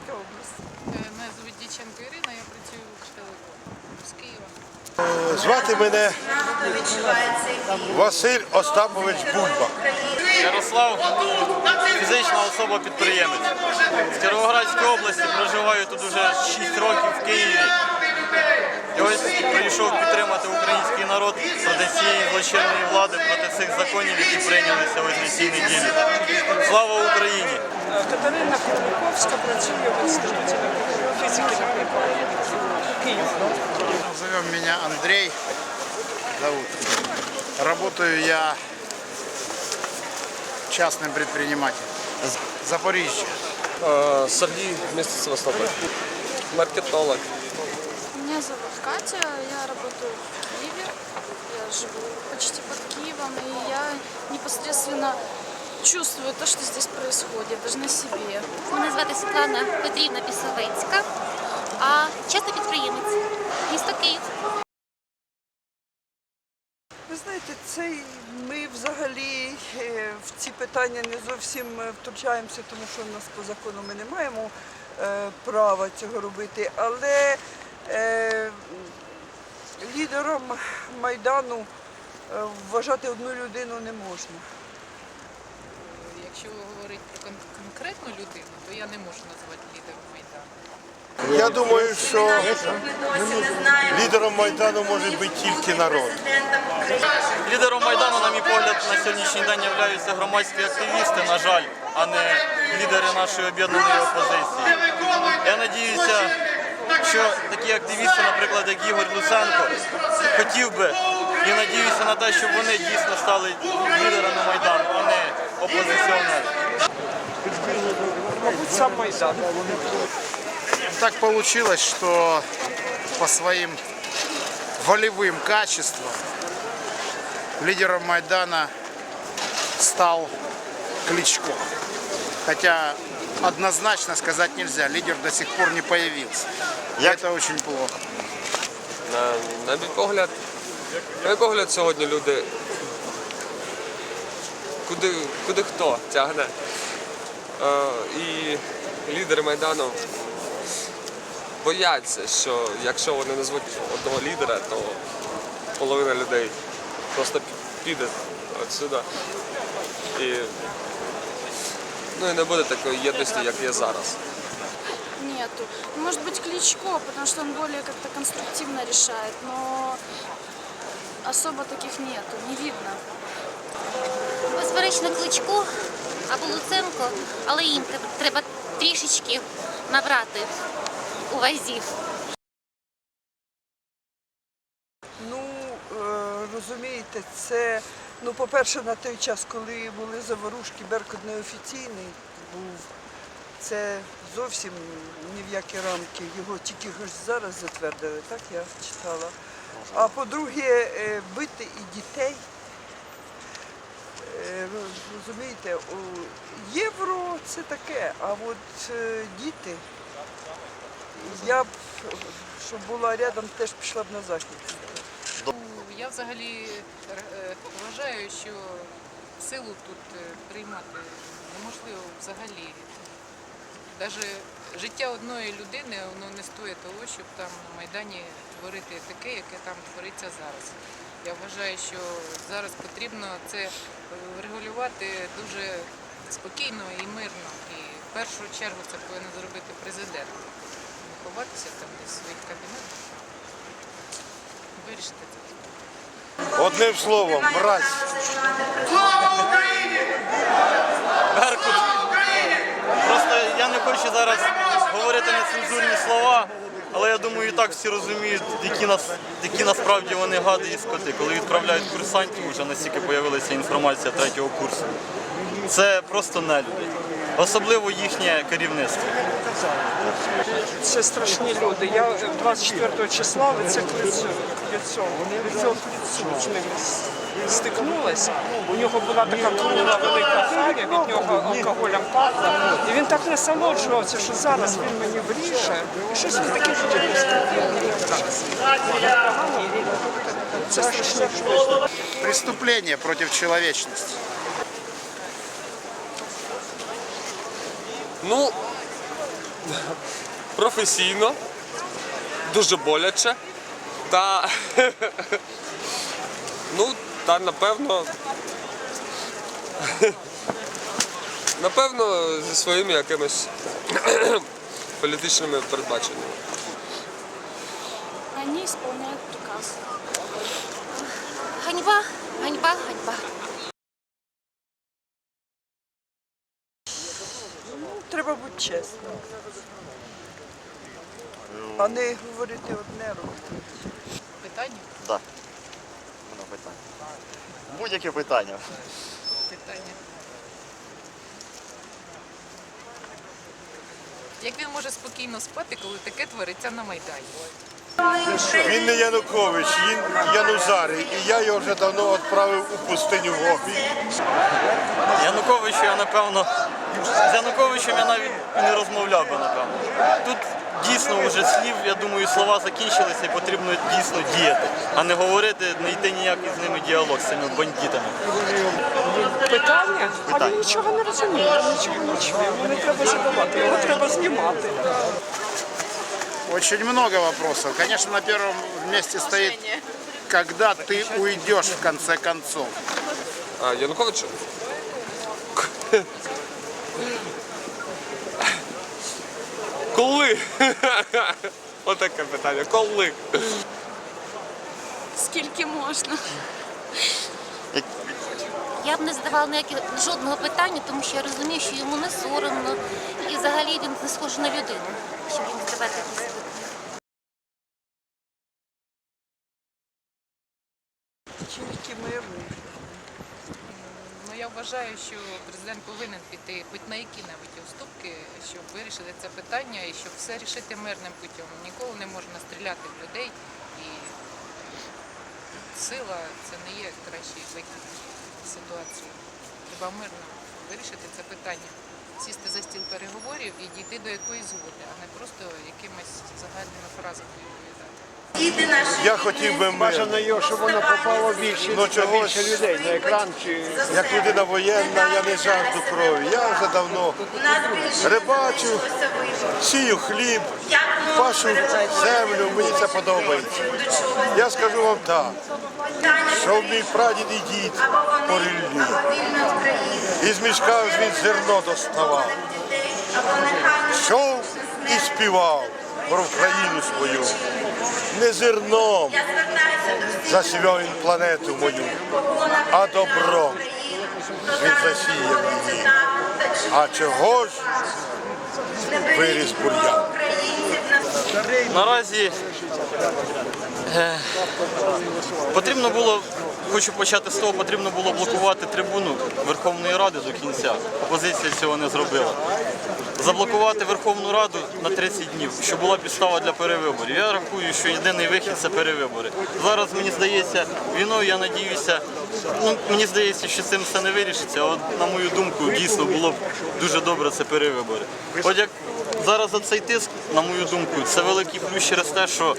Житомирська область. Е, Мене звуть Діченко Ірина, я працюю в Телеком з Києва. Звати мене Василь Остапович Бульба. Ярослав фізична особа підприємець. В Кіровоградській області проживаю тут уже 6 років в Києві. І ось прийшов підтримати український народ проти цієї злочинної влади, проти цих законів, які прийнялися ось на цій неділі. Слава Україні! Катерина Курниковська працює в інституті фізики на прикладі. Київ. Зовем меня Андрей. Зовут. Работаю я частным предпринимателем. Запоріжжя. Э, Сергей вместе с Севастополь. Маркетолог. Меня зовут Катя, я работаю в Киеве, я живу почти под Киевом, и я непосредственно чувствую то, что здесь происходит, даже на себе. Мене звати Світлана Петрівна Пісовицька, а часто підприємець. Місто Київ. Ви знаєте, цей ми взагалі е, в ці питання не зовсім е, втручаємося, тому що в нас по закону ми не маємо е, права цього робити. Але е, лідером Майдану вважати одну людину не можна. Якщо говорити про кон- конкретну людину, то я не можу назвати лідером Майдану. Я думаю, що лідером Майдану може бути тільки народ. Лідером Майдану, на мій погляд, на сьогоднішній день являються громадські активісти, на жаль, а не лідери нашої об'єднаної опозиції. Я надіюся, що такі активісти, наприклад, як Ігор Луценко, хотів би і надіюся на те, щоб вони дійсно стали лідерами Майдану, а не опозиціонерами. Мабуть, сам Майдан. Так получилось, что по своим волевым качествам лидером Майдана стал Кличко. Хотя однозначно сказать нельзя, лидер до сих пор не появился. И это очень плохо. На, на мій погляд, на мій погляд, сьогодні люди. Куди, куди хто тягне. Е, і лідери Майдану бояться, що якщо вони назвуть одного лідера, то половина людей просто піде отсюди. І, ну і не буде такої єдності, як є зараз. Нету. Может быть Кличко, потому что он более как-то конструктивно решает, но особо таких нету, не видно. Безперечно, Кличко або Луценко, але їм треба- трішечки набрати у вазів. Ну, е, розумієте, це, ну, по-перше, на той час, коли були заворушки, Беркут неофіційний був, це зовсім ні в які рамки. Його тільки ж зараз затвердили, так я читала. А по-друге, е, бити і дітей. Е, роз- Розумієте, євро це таке, а от е, діти, я б, щоб була рядом, теж пішла б на захід. Я взагалі е, вважаю, що силу тут приймати неможливо взагалі. Навіть життя одної людини воно не стоїть того, щоб там на Майдані творити таке, яке там твориться зараз. Я вважаю, що зараз потрібно це е, регулювати дуже спокійно і мирно. І в першу чергу це повинен зробити президент. Не ховатися там десь в своїх кабінетах. Вирішити це. Одним словом, мразь. Беркут. Просто я не хочу зараз говорити нецензурні слова, але я думаю, і так всі розуміють, які, нас, які насправді вони гади і скоти, коли відправляють курсантів, вже настільки з'явилася інформація третього курсу. Це просто нелюди. Особливо їхнє керівництво. Це страшні люди. Я 24 числа в це лицо, лицо, лицо к лицу з ним с- стикнулася. У нього була така кругла велика харя, від нього алкоголем пахло. І він так насолоджувався, що зараз він мені вріже. І щось він таке Це страшні люди. Преступление против человечности. Ну, професійно, дуже боляче та ну, та напевно. Напевно, зі своїми якимись політичними передбаченнями. Они исполняют приказ. Ганьба, ганьба, ганьба. Треба бути чесним. А не говорити одне робити. Питання? Так. Воно питання. Будь-яке питання. Питання. Як він може спокійно спати, коли таке твориться на Майдані? Він не Янукович, він Янузарий. І я його вже давно відправив у пустиню в Гофі. Януковичу я напевно. З Януковичем я навіть не розмовляв би, напевно. Тут дійсно вже слів, я думаю, слова закінчилися і потрібно дійсно діяти, а не говорити, не йти ніякий з ними діалог з цими бандитами. Питання? А він нічого не розуміє, він нічого не чує. Не треба задавати, його треба знімати. Очень много вопросов. Конечно, на первом месте стоит, когда ты уйдешь в конце концов. А, Януковича? Коли? Отаке питання. Коли? Скільки можна? Я б не задавала ніяких жодного питання, тому що я розумію, що йому не соромно. І взагалі він не схожий на людину, щоб йому задавати якісь питання. Тільки мирний. Ну я вважаю, що президент повинен піти хоч на які-небудь уступки, щоб вирішити це питання і щоб все рішити мирним путем. Ніколи не можна стріляти в людей і сила це не є кращий вихід ситуації. Треба мирно вирішити це питання, сісти за стіл переговорів і дійти до якоїсь згоди, а не просто якимись загальними фразами. Я хотів би мир. його, щоб воно попало більше, Ну, чогось. більше людей на екран чи Як людина воєнна, я не жажду крові. Я вже давно рибачу, сію хліб, пашу землю, мені це подобається. Я скажу вам так, що мій прадід і дід по ріллі. Із мішка він зерно доставав. Йшов і співав про Україну свою. Не зерном засівав він планету мою, а добром він засіяв її. А чого ж виріс бур'ян? Наразі е, потрібно було, хочу почати з того, потрібно було блокувати трибуну Верховної Ради до кінця. Опозиція цього не зробила. Заблокувати Верховну Раду на 30 днів, щоб була підстава для перевиборів. Я рахую, що єдиний вихід це перевибори. Зараз мені здається, війною я надіюся, ну мені здається, що цим все не вирішиться. але, на мою думку, дійсно було б дуже добре це перевибори. От як зараз за цей тиск, на мою думку, це великий плюс через те, що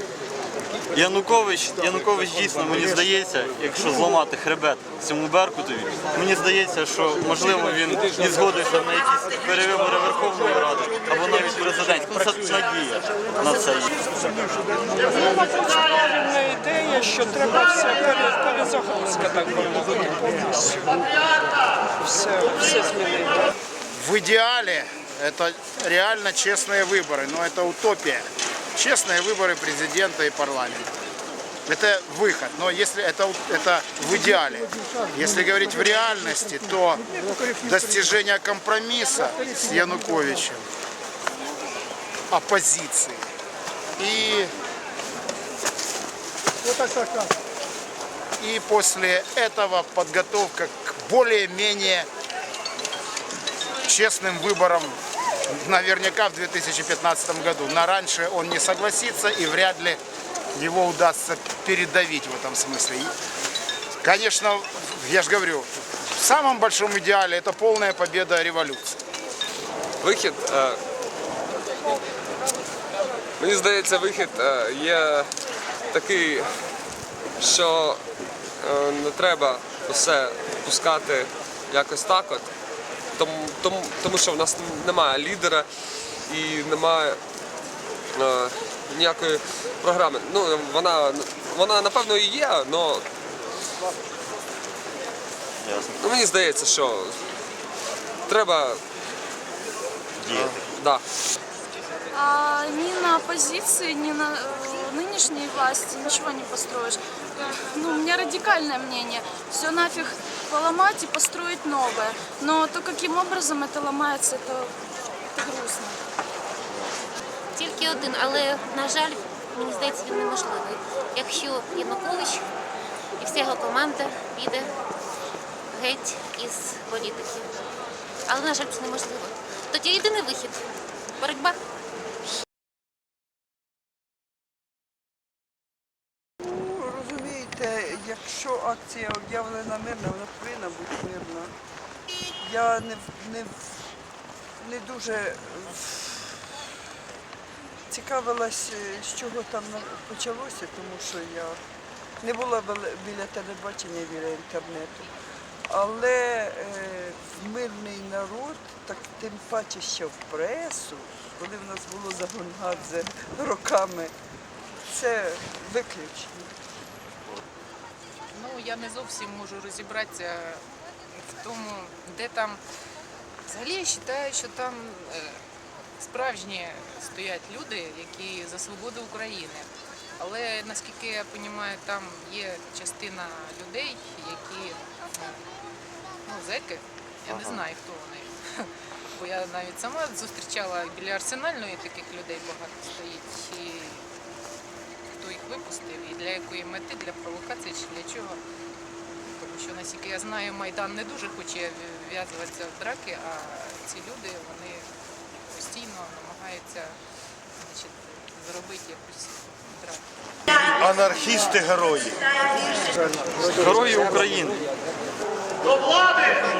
Янукович, Янукович дійсно, мені здається, якщо зламати хребет цьому Беркутові, мені здається, що можливо він і згодиться на якісь перевибори Верховної Ради або навіть президентські. Ну, Це надія на це. є. правильна ідея, що треба все пере- перезагрузка, так би мовити, повністю. Все, все змінити. В идеале это реально честные выборы, но это утопия. Честные выборы президента и парламента. Это выход, но если это, это в идеале. Если говорить в реальности, то достижение компромисса с Януковичем, оппозиции и и после этого подготовка к более-менее честным выборам наверняка в 2015 году. На раньше он не согласится и вряд ли его удастся передавить в этом смысле. И, Конечно, я же говорю, в самом большом идеале это полная победа революции. Вихід. Е, мені здається, вихід е, є такий, що е, не треба все пускати якось так от. Тому, тому, тому що в нас немає лідера, і немає е, ніякої програми. Ну, вона, вона напевно і є, але ну, мені здається, що треба. Діяти. Да. А ни на оппозиции, ни на э, нынешней власти ничего не построишь. Э, Ну, у меня радикальное мнение. Все нафиг поломать и построить новое. Но то, каким образом это ломается, это, это грустно. Тільки один, але, на жаль, мені здається, він неможливий. Якщо Янукович і вся його команда піде геть із політики. Але, на жаль, це неможливо. Тоді єдиний вихід боротьба. Якщо акція об'явлена мирна, вона повинна бути мирна. Я не, не, не дуже цікавилась, е, з чого там почалося, тому що я не була біля- телебачення, біля інтернету. Але е, мирний народ, так тим паче, що в пресу, коли в нас було Загонгадзе роками, це виключення. Я не зовсім можу розібратися в тому, де там. Взагалі я вважаю, що там е, справжні стоять люди, які за свободу України. Але наскільки я розумію, там є частина людей, які ну, ну, зеки, я не знаю, хто вони. Бо я навіть сама зустрічала біля арсенальної таких людей багато стоїть. І випустив і для якої мети, для провокації чи для чого. Тому що, наскільки я знаю, Майдан не дуже хоче вв'язуватися в драки, а ці люди вони постійно намагаються значить, зробити якусь драку. Анархісти герої. Герої України.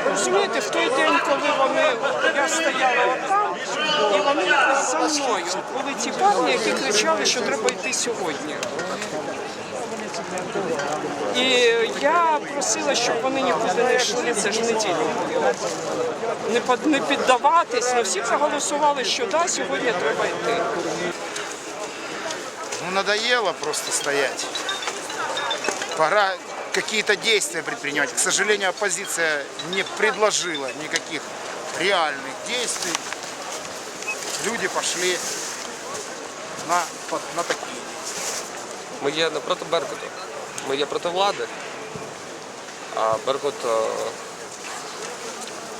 Розумієте, в той день, коли вони, я стояла там, і вони за мною були ті парні, які кричали, що треба йти сьогодні. І я просила, щоб вони нікуди не йшли, це ж неділя була. Не, под- не піддаватись, але всі проголосували, що да, сьогодні треба йти. Ну, надоело просто стоять. Пора какие-то действия предпринимать. К сожалению, оппозиция не предложила никаких реальных действий. Люди пошли на, на такие. Ми є не проти Беркуту. Ми є проти влади. А Беркут. е,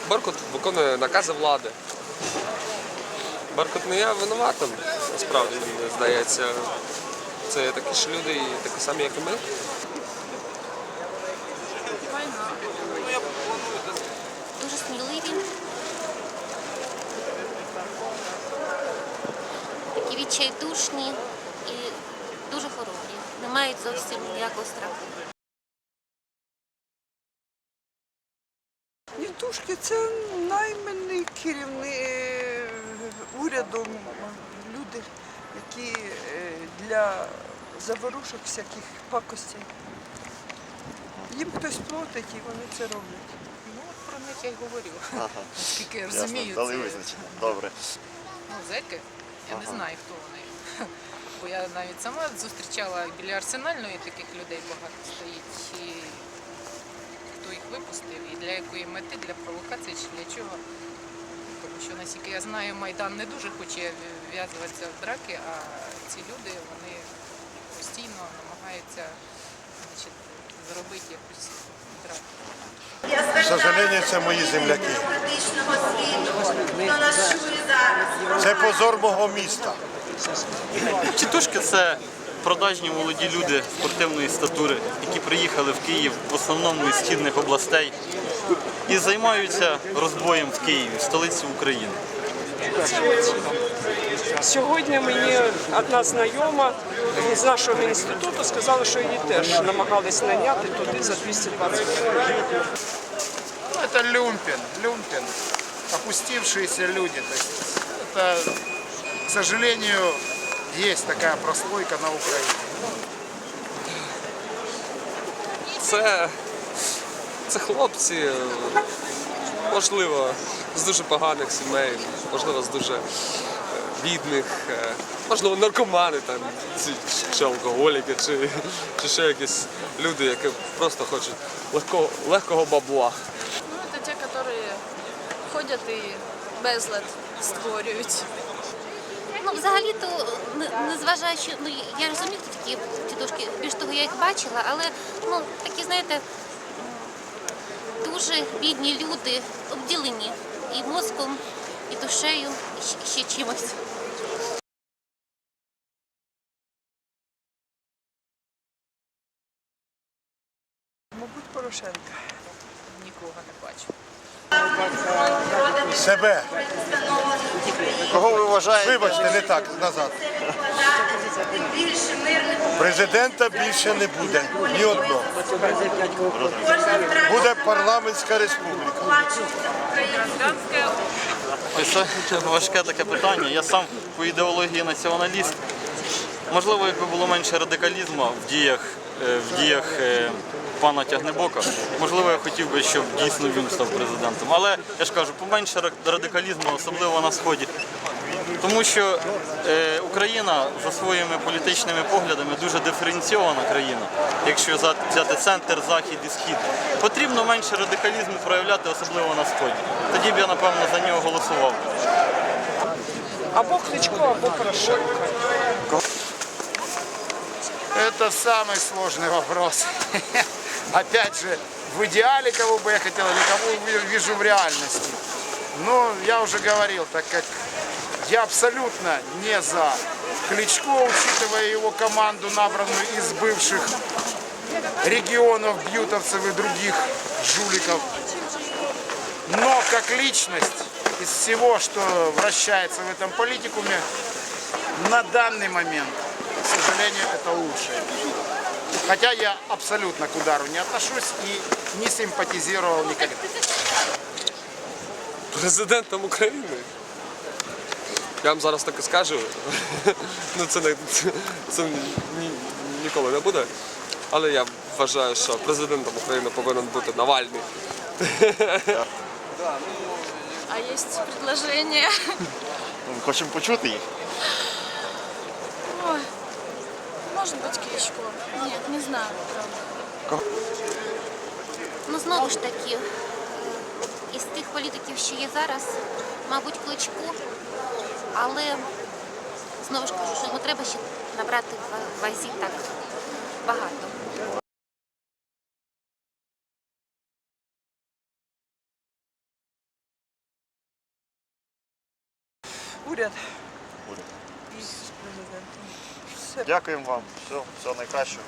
Беркут виконує накази влади. Беркут не є винуватим, насправді, мені здається. Це такі ж люди, такі самі, як і ми. Война. Дуже сміливі. Такі відчайдушні і дуже хоробрі. Не мають зовсім ніякого страху. Нітушки це наймані керівни урядом люди, які е, для заворушок всяких пакостей. Їм хтось платить і вони це роблять. Ну, от про них я й говорю. Ага. Наскільки я Ясно, розумію, дали визначення. Добре. ну, зеки, я не знаю, хто вони. Бо я навіть сама зустрічала біля арсенальної таких людей багато стоїть. І хто їх випустив і для якої мети, для провокації чи для чого. Тому що, наскільки я знаю, Майдан не дуже хоче вв'язуватися в драки, а ці люди вони постійно намагаються значить, зробити якусь драку. К сожалению, це мої земляки. Це позор мого міста. Тітушки це продажні молоді люди спортивної статури, які приїхали в Київ в основному із східних областей і займаються розбоєм в Києві, столиці України. Сьогодні мені одна знайома з нашого інституту сказала, що її теж намагались наняти туди за 220 гривень. Ну, это люмпен, люмпен, опустившиеся люди. То есть это, к сожалению, есть такая прослойка на Украине. Це, це хлопці, можливо, з дуже поганих сімей, можливо, з дуже е, бідних, е, можливо, наркомани там, чи алкоголіки, чи, чи ще якісь люди, які просто хочуть легкого, легкого бабла. Ходять і безлад створюють. Ну, взагалі-то, незважаючи, ну я розумію, хто такі тітушки, більш того, я їх бачила, але ну такі, знаєте, дуже бідні люди, обділені і мозком, і душею, і ще- ще чимось. Мабуть, Порошенка. Нікого не бачу. Себе. Кого ви вважаєте? Вибачте, не так, назад. Президента більше не буде. Ні одного. Буде парламентська республіка. Це важке таке питання. Я сам по ідеології націоналіст. Можливо, якби було менше радикалізму в діях, в діях е, пана Тягнебока, можливо, я хотів би, щоб дійсно він став президентом. Але я ж кажу, поменше радикалізму, особливо на сході. Тому що е, Україна за своїми політичними поглядами дуже диференційована країна. Якщо взяти центр, захід і схід, потрібно менше радикалізму проявляти, особливо на сході. Тоді б я напевно за нього голосував. Або Кличко, або Порошенко. Это самый сложный вопрос. Опять же, в идеале кого бы я хотел или кого ви- вижу в реальности. Но я уже говорил, так как я абсолютно не за Кличко, учитывая его команду, набранную из бывших регионов, бьютовцев и других жуликов. Но как личность из всего, что вращается в этом политикуме, на данный момент, сожалению, это лучше. Хотя я абсолютно к удару не отношусь и не симпатизировал никогда. Президентом України. Я вам зараз так і скажу. Ну це не це ні- ніколи не буде. Але я вважаю, що президентом України повинен бути Навальний. А есть предложение. Хочемо почути їх. Ой, может быть, Кличко. Нет, не знаю, правда. Ну знову ж таки, із тих політиків, що є зараз, мабуть, кличку, але знову ж кажу, що треба ще набрати в вазі так багато. Уряд Уряд. і президентом. Все. Дякуємо вам. Все, всього найкращого.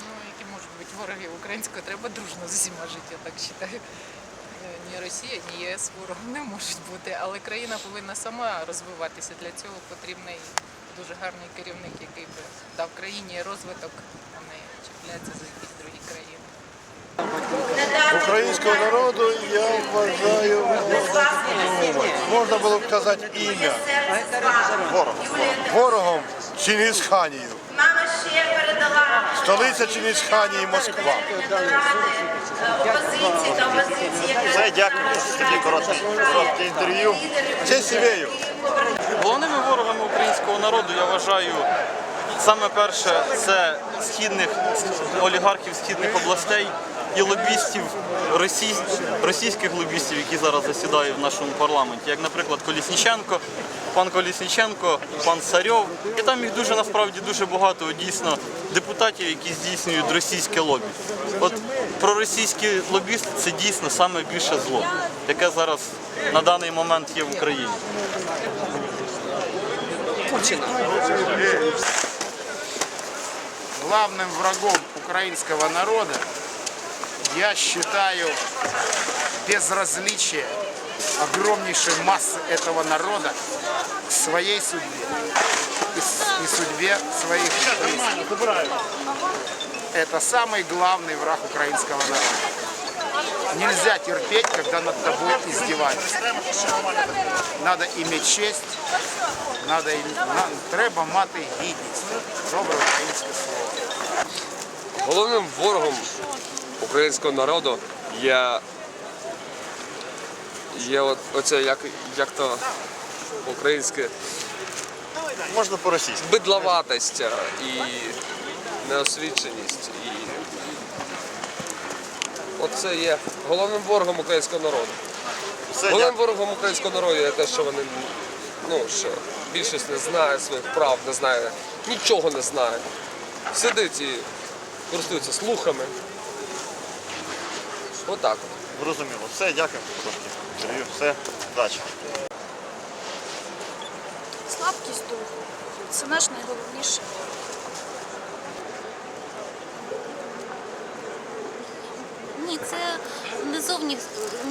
Ну, які можуть бути вороги українського, треба дружно з усіма жити, я так вважаю. Е, Ні Росія, ні ЄС ворогом не можуть бути, але країна повинна сама розвиватися. Для цього потрібний дуже гарний керівник, який би дав країні розвиток, а не чіплятися за якісь другі країни. Українського народу я вважаю, можна було б казати ім'я. Ворог. Ворогом Чингисханію. Столиця Чингисханії Москва. Все, дякую. Таке короткі, інтерв'ю. Це сівею. Головними ворогами українського народу я вважаю саме перше це східних олігархів східних областей і лобістів росій, російських лобістів, які зараз засідають в нашому парламенті, як, наприклад, Колісніченко, пан Колісніченко, пан Царьов. І там їх дуже насправді дуже багато дійсно депутатів, які здійснюють російське лобі. От проросійський лобіст це дійсно саме більше зло, яке зараз на даний момент є в Україні. Путіна. Главным врагом украинского народа я считаю безразличие огромнейшей массы этого народа к своей судьбе и, с- и судьбе своих близких. Это самый главный враг украинского народа. Нельзя терпеть, когда над тобой издеваются. Надо иметь честь, надо, ім- на- треба мати гідність. Добре українське слово. Головним ворогом українського народу є, є оце як, як то українське Можна по-російськи. бидловатость е, і неосвіченість. І оце є головним ворогом українського народу. Все, Головним ворогом українського народу є те, що вони ну, що більшість не знає своїх прав, не знає, нічого не знає. Сидить і користується слухами. Отак от. Зрозуміло. Все, дякую. Інтерв'ю. Все, удачі. Слабкість духу. Це наш найголовніший. Ні, це не зовні,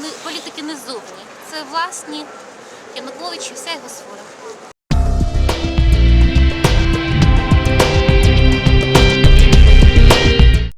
не, політики не зовні. Це власні Янукович і вся його свора.